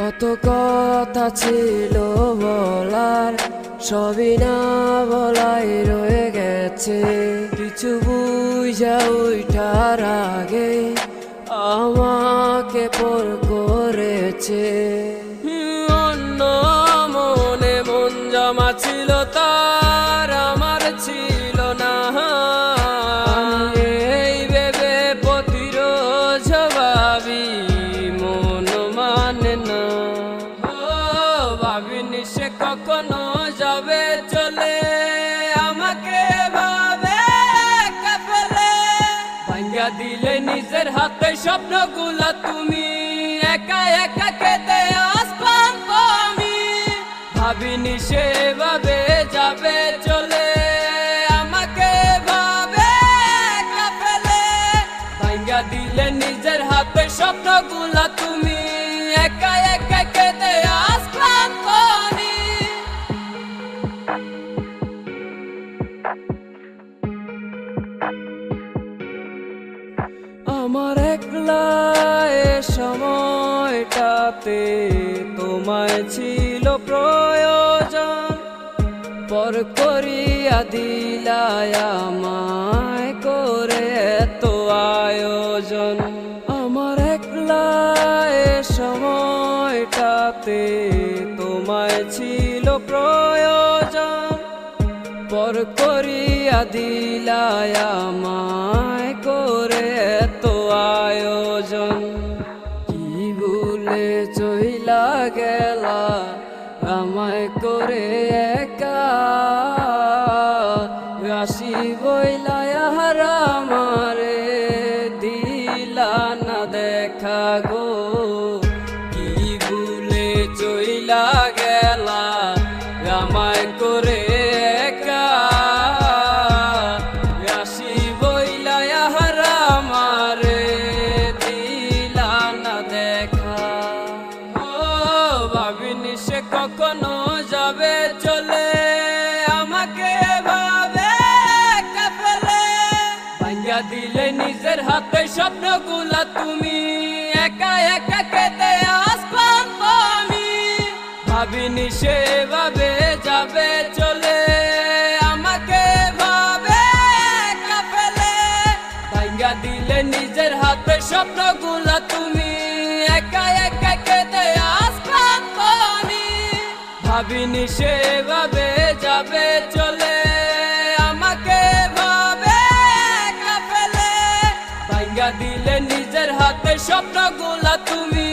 কত কথা ছিল বলার, সবই না বলাই রয়ে গেছে। কিছু বুঝা উঠার আগে আমাকে পর করেছে। অন্য মনে মন জমা ছিল তার। কখনো যাবে চলে? আমাকে ভাবে একা ফেলে ভাঙ্গা দিলে নিজের হাতে স্বপ্নগুলো তুমি। একা একা কেটে আসলাম আমি। ভাবিনি সেভাবে যাবে চলে। আমাকে ভাবে একা ফেলে ভাঙ্গা দিলে নিজের হাতে স্বপ্নগুলো তুমি। একা একা কেটে সময়টাতে তোমায় ছিল প্রয়োজন। পর করিয়া দিলায় আমায় করে এত আয়োজন। আমার একলা এ সময়টাতে তোমায় ছিল প্রয়োজন। পর করিয়া দিলায় আমায় করে করে একা রাশি বইলায় আমারে। দিলা না দেখা গো, কি ভুলে চইলা গেলা আমায় করে ভাবিনি সে কখনো দিলে নিজের হাতে স্বপ্নগুলা তুমি। একা একা কেটে আসলাম আমি। ভাবিনি সেভাবে যাবে চলে। আমাকে ভাবে একা ভাঙ্গা দিলে নিজের হাতে স্বপ্নগুলা তুমি। একা একা কেটে আসলাম আমি। ভাবিনি সেভাবে স্বপ্নগুলা তুমি